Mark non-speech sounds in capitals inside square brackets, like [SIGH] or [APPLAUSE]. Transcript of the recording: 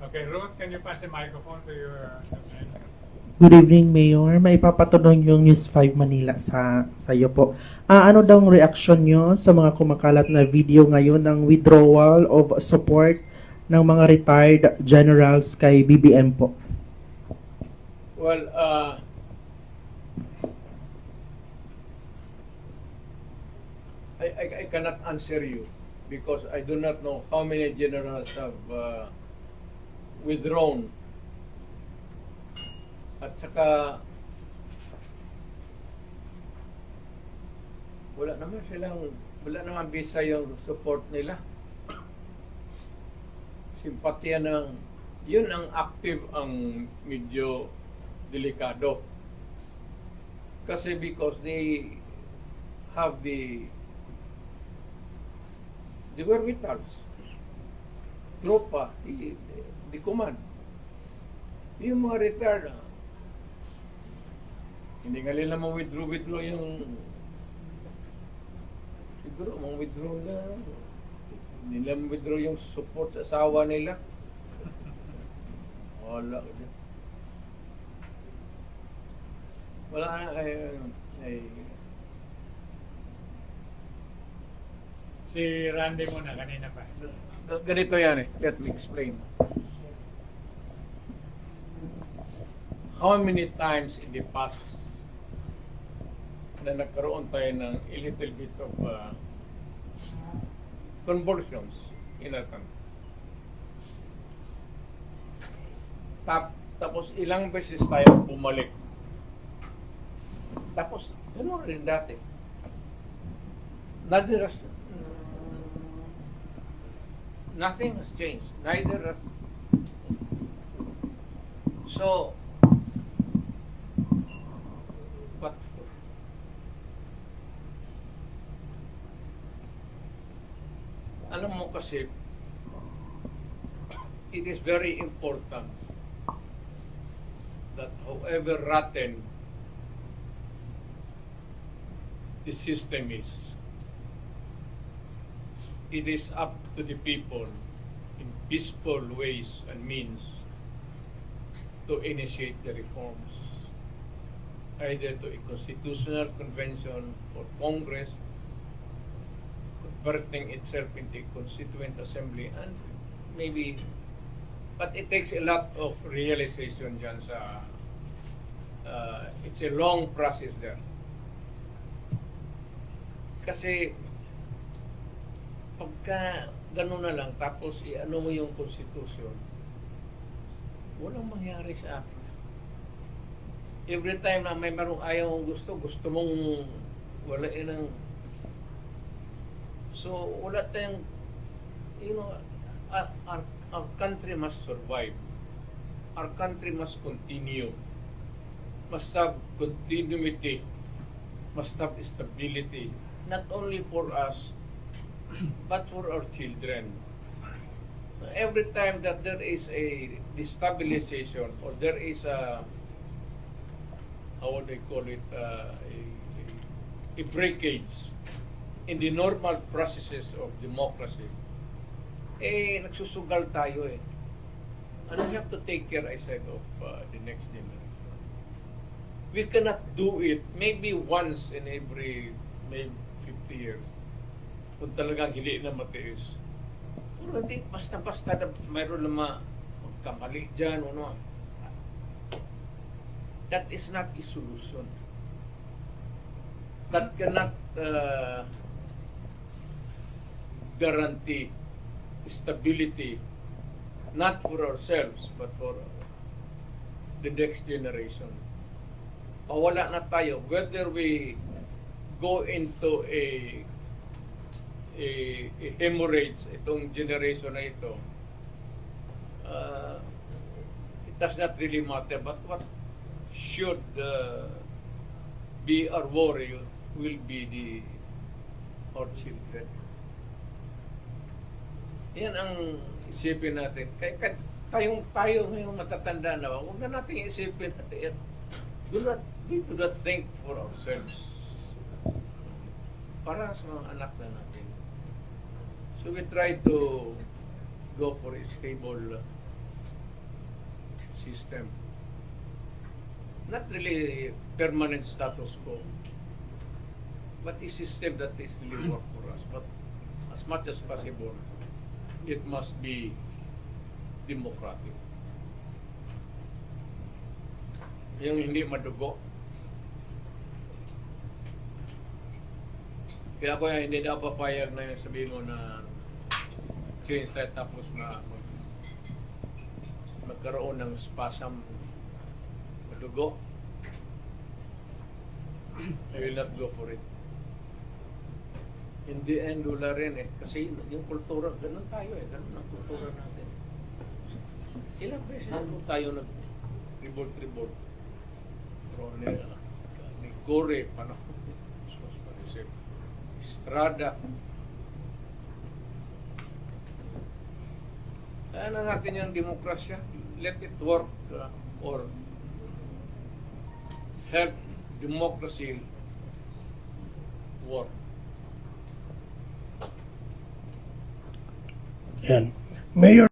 Okay, Ruth, can you pass the microphone to your uh, friend? Good evening, Mayor. May ipapatuloy yung News 5 Manila sa sa iyo po. Ah, ano daw ang reaction nyo sa mga kumakalat na video ngayon ng withdrawal of support ng mga retired generals kay BBM po? Well, uh, I, I, I cannot answer you because I do not know how many generals have uh, withdrawn. At saka, wala naman silang, wala naman bisa yung support nila. Simpatya ng, yun ang active ang medyo delikado. Kasi because they have the the wherewithals, tropa, the, the command. Yung mga retired, ah, hindi nga nila ma-withdraw, withdraw yung siguro ma-withdraw na hindi nila ma-withdraw yung support sa asawa nila. [LAUGHS] Wala. Wala ay, ay, Si Randy muna, kanina pa. ganito yan eh. Let me explain. How many times in the past na nagkaroon tayo ng a little bit of uh, convulsions in our country? Tap, tapos ilang beses tayo bumalik. Tapos, gano'n rin dati. Has, nothing has changed. Neither so, for? Alam mo kasi, it is very important that however rotten the system is, it is up to the people in peaceful ways and means to initiate the reforms, either to a constitutional convention or Congress, converting itself into a constituent assembly, and maybe, but it takes a lot of realization dyan sa, uh, it's a long process there. Kasi, pagka gano'n na lang, tapos i-ano mo yung constitution, walang mangyari sa akin. Every time na may marong ayaw mong gusto, gusto mong walain ng... So, wala tayong, you know, our, our country must survive. Our country must continue. Must have continuity. Must have stability. Not only for us, [CLEARS THROAT] but for our children. Every time that there is a destabilization or there is a how would I call it uh, a, a, a breakage in the normal processes of democracy, eh nagsusugal tayo eh. And we have to take care, I said, of uh, the next generation. We cannot do it maybe once in every maybe 50 years kung talagang hindi na matiis. Pero hindi, basta-basta na mayroon na ma- magkamali dyan, ano. That is not a solution. That cannot uh, guarantee stability, not for ourselves, but for the next generation. Pawala na tayo, whether we go into a a, a hemorrhage itong generation na ito, uh, it does not really matter. But what should uh, be our worry will be the our children. Yan ang isipin natin. Kaya, kaya tayong tayo ngayong matatanda na, huwag na natin isipin natin. Do not, we do not think for ourselves. Para sa mga anak na natin. So we try to go for a stable system. Not really permanent status quo, but a system that is really [CLEARS THROAT] work for us. But as much as possible, it must be democratic. Yung hindi madugo. Kaya ako yung hindi na papayag na yung sabihin mo na change tayo tapos na mag, magkaroon ng spasm madugo. I will not go for it. In the end, wala rin eh. Kasi yung kultura, ganun tayo eh. Ganun ang kultura natin. Ilang beses na tayo nag-revolt-revolt. Pero ni, ni Gore, panahon. Estrada. Na natin yung demokrasya. Let it work uh, or help democracy work. Yan. Mayor